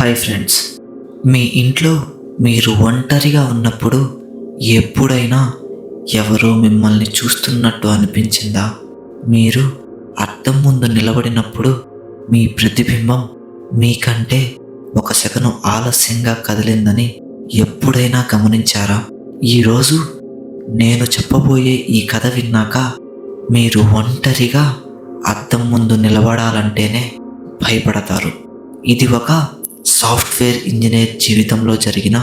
Hi friends. మీ ఇంట్లో మీరు ఒంటరిగా ఉన్నప్పుడు ఎప్పుడైనా ఎవరో మిమ్మల్ని చూస్తున్నట్టు అనిపించిందా? మీరు అద్దం ముందు నిలబడినప్పుడు మీ ప్రతిబింబం మీకంటే ఒక సెకను ఆలస్యంగా కదిలిందని ఎప్పుడైనా గమనించారా? ఈరోజు నేను చెప్పబోయే ఈ కథ విన్నాక మీరు ఒంటరిగా అద్దం ముందు నిలబడాలంటేనే భయపడతారు. ఇది ఒక సాఫ్ట్వేర్ ఇంజనీర్ జీవితంలో జరిగిన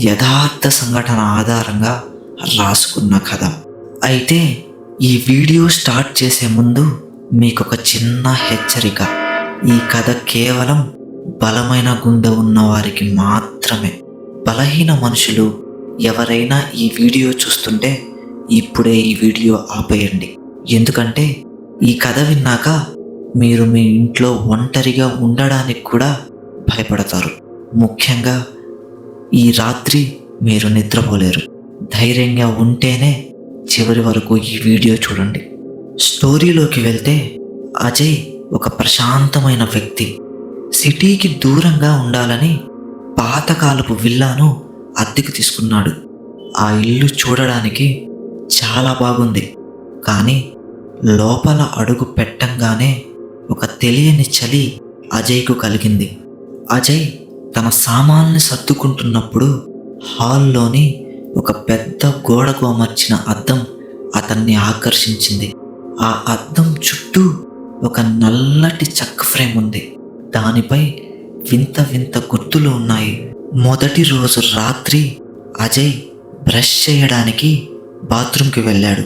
యథార్థ సంఘటన ఆధారంగా రాసుకున్న కథ. అయితే ఈ వీడియో స్టార్ట్ చేసే ముందు మీకు ఒక చిన్న హెచ్చరిక. ఈ కథ కేవలం బలమైన గుండె ఉన్న వారికి మాత్రమే. బలహీన మనుషులు ఎవరైనా ఈ వీడియో చూస్తుంటే ఇప్పుడే ఈ వీడియో ఆపేయండి. ఎందుకంటే ఈ కథ విన్నాక మీరు మీ ఇంట్లో ఒంటరిగా ఉండడానికి కూడా భయపడతారు. ముఖ్యంగా ఈ రాత్రి మీరు నిద్రపోలేరు. ధైర్యంగా ఉంటేనే చివరి వరకు ఈ వీడియో చూడండి. స్టోరీలోకి వెళ్తే అజయ్ ఒక ప్రశాంతమైన వ్యక్తి. సిటీకి దూరంగా ఉండాలని పాతకాలపు విల్లాను అద్దెకు తీసుకున్నాడు. ఆ ఇల్లు చూడడానికి చాలా బాగుంది. కానీ లోపల అడుగు పెట్టంగానే ఒక తెలియని చలి అజయ్కు కలిగింది. అజయ్ తన సామాన్ని సర్దుకుంటున్నప్పుడు హాల్లోని ఒక పెద్ద గోడకు అమర్చిన అద్దం అతన్ని ఆకర్షించింది. ఆ అద్దం చుట్టూ ఒక నల్లటి చెక్క ఫ్రేమ్ ఉంది. దానిపై వింత వింత గుర్తులు ఉన్నాయి. మొదటి రోజు రాత్రి అజయ్ బ్రష్ చేయడానికి బాత్రూంకి వెళ్ళాడు.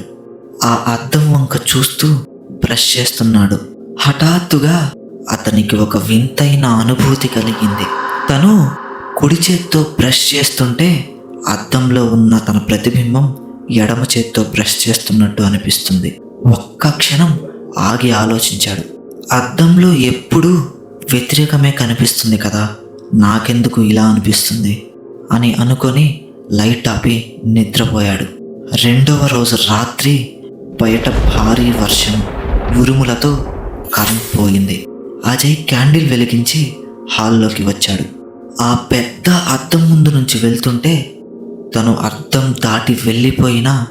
ఆ అద్దం వంక చూస్తూ బ్రష్ చేస్తున్నాడు. హఠాత్తుగా అతనికి ఒక వింతైన అనుభూతి కలిగింది. తను కుడి చేత్తో బ్రష్ చేస్తుంటే అద్దంలో ఉన్న తన ప్రతిబింబం ఎడమ చేత్తో బ్రష్ చేస్తున్నట్టు అనిపిస్తుంది. ఒక్క క్షణం ఆగి ఆలోచించాడు. అద్దంలో ఎప్పుడూ వ్యతిరేకమే కనిపిస్తుంది కదా నాకెందుకు ఇలా అనిపిస్తుంది? అని అనుకొని లైట్ ఆపి నిద్రపోయాడు. రెండవ రోజు రాత్రి బయట భారీ వర్షం ఉరుములతో కరెంట్ పోయింది. అజయ్ క్యాండిల్ వెలిగించి హాల్లోకి వచ్చాడు. ఆ పెద్ద అద్దం ముందు నుంచి వెళ్తుంటే తను అద్దం దాటి వెళ్ళిపోయినా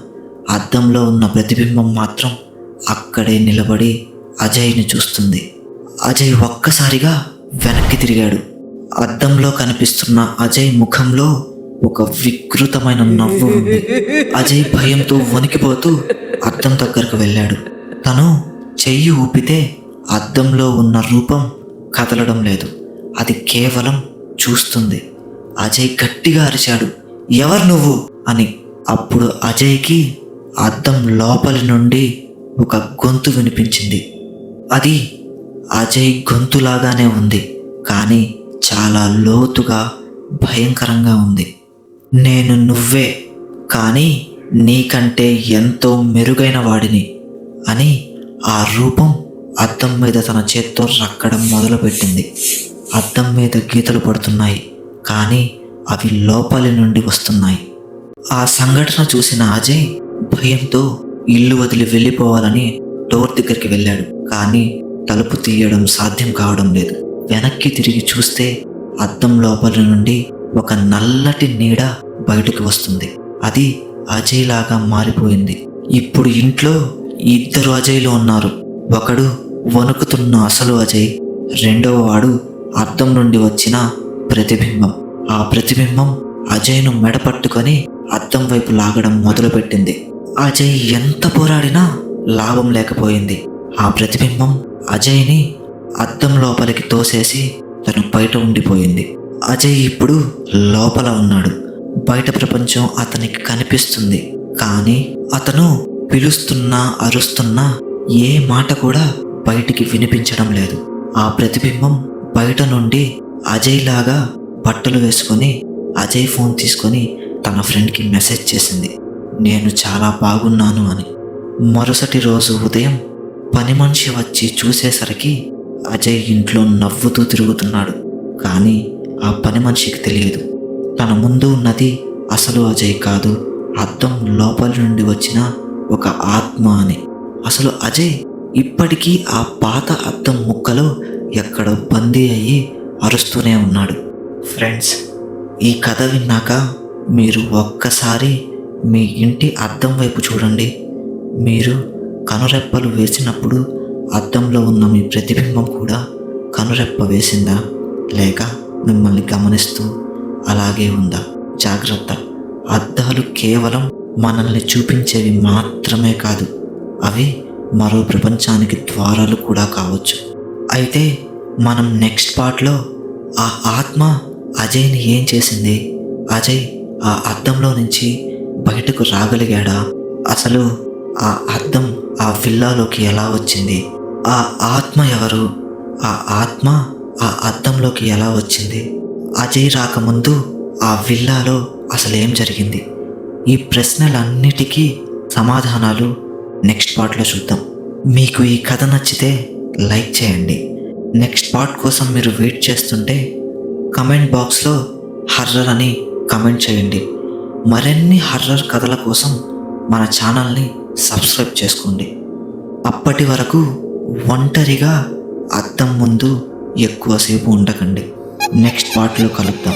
అద్దంలో ఉన్న ప్రతిబింబం మాత్రం అక్కడే నిలబడి అజయ్ని చూస్తుంది. అజయ్ ఒక్కసారిగా వెనక్కి తిరిగాడు. అద్దంలో కనిపిస్తున్న అజయ్ ముఖంలో ఒక వికృతమైన నవ్వు ఉంది. అజయ్ భయంతో వణికిపోతూ అద్దం దగ్గరకు వెళ్ళాడు. తను చెయ్యి ఊపితే అద్దంలో ఉన్న రూపం కదలడం లేదు. అది కేవలం చూస్తుంది. అజయ్ గట్టిగా అరిచాడు. ఎవరు నువ్వు? అని. అప్పుడు అజయ్కి అద్దం లోపలి నుండి ఒక గొంతు వినిపించింది. అది అజయ్ గొంతులాగానే ఉంది కానీ చాలా లోతుగా భయంకరంగా ఉంది. నేను నువ్వే కానీ నీకంటే ఎంతో మెరుగైన వాడిని అని ఆ రూపం అద్దం మీద తన చేత్తో రక్కడం మొదలుపెట్టింది. అద్దం మీద గీతలు పడుతున్నాయి కానీ అవి లోపలి నుండి వస్తున్నాయి. ఆ సంఘటన చూసిన అజయ్ భయంతో ఇల్లు వదిలి వెళ్ళిపోవాలని డోర్ దగ్గరికి వెళ్ళాడు కానీ తలుపు తీయడం సాధ్యం కావడం లేదు. వెనక్కి తిరిగి చూస్తే అద్దం లోపలి నుండి ఒక నల్లటి నీడ బయటకు వస్తుంది. అది అజయ్ లాగా మారిపోయింది. ఇప్పుడు ఇంట్లో ఇద్దరు అజయ్లు ఉన్నారు. ఒకడు వణుకుతున్న అసలు అజయ్ రెండవ వాడు అద్దం నుండి వచ్చిన ప్రతిబింబం. ఆ ప్రతిబింబం అజయ్ను మెడపట్టుకొని అద్దం వైపు లాగడం మొదలుపెట్టింది. అజయ్ ఎంత పోరాడినా లాభం లేకపోయింది. ఆ ప్రతిబింబం అజయ్ని అద్దం లోపలికి తోసేసి తను బయట ఉండిపోయింది. అజయ్ ఇప్పుడు లోపల ఉన్నాడు. బయట ప్రపంచం అతనికి కనిపిస్తుంది. కానీ అతను పిలుస్తున్నా అరుస్తున్నా ఏ మాట కూడా బయటికి వినిపించడం లేదు. ఆ ప్రతిబింబం బయట నుండి అజయ్ లాగా బట్టలు వేసుకొని అజయ్ ఫోన్ తీసుకొని తన ఫ్రెండ్కి మెసేజ్ చేసింది. నేను చాలా బాగున్నాను అని. మరుసటి రోజు ఉదయం పని మనిషి వచ్చి చూసేసరికి అజయ్ ఇంట్లో నవ్వుతూ తిరుగుతున్నాడు. కానీ ఆ పని మనిషికి తెలియదు. తన ముందు ఉన్నది అసలు అజయ్ కాదు అద్దం లోపలి నుండి వచ్చిన ఒక ఆత్మ అని. అసలు అజయ్ ఇప్పటికీ ఆ పాత అద్దం ముక్కలో ఎక్కడో బందీ అయ్యి అరుస్తూనే ఉన్నాడు. ఫ్రెండ్స్ ఈ కథ విన్నాక మీరు ఒక్కసారి మీ ఇంటి అద్దం వైపు చూడండి. మీరు కనురెప్పలు వేసినప్పుడు అద్దంలో ఉన్న మీ ప్రతిబింబం కూడా కనురెప్ప వేసిందా? లేక మిమ్మల్ని గమనిస్తూ అలాగే ఉందా? జాగ్రత్త. అద్దాలు కేవలం మనల్ని చూపించేవి మాత్రమే కాదు. అవి మరో ప్రపంచానికి ద్వారాలు కూడా కావచ్చు. అయితే మనం నెక్స్ట్ పార్ట్లో ఆ ఆత్మ అజయ్ని ఏం చేసింది? అజయ్ ఆ అద్దంలో నుంచి బయటకు రాగలిగాడా? అసలు ఆ అద్దం ఆ విల్లాలోకి ఎలా వచ్చింది? ఆ ఆత్మ ఎవరు? ఆ ఆత్మ ఆ అద్దంలోకి ఎలా వచ్చింది? అజయ్ రాకముందు ఆ విల్లాలో అసలేం జరిగింది? ఈ ప్రశ్నలన్నిటికీ సమాధానాలు నెక్స్ట్ పార్ట్లో చూద్దాం. మీకు ఈ కథ నచ్చితే లైక్ చేయండి. నెక్స్ట్ పార్ట్ కోసం మీరు వెయిట్ చేస్తుంటే కమెంట్ బాక్స్లో హర్రర్ అని కమెంట్ చేయండి. మరిన్ని హర్రర్ కథల కోసం మన ఛానల్ని సబ్స్క్రైబ్ చేసుకోండి. అప్పటి వరకు ఒంటరిగా అద్దం ముందు ఎక్కువసేపు ఉండకండి. నెక్స్ట్ పార్ట్లో కలుద్దాం.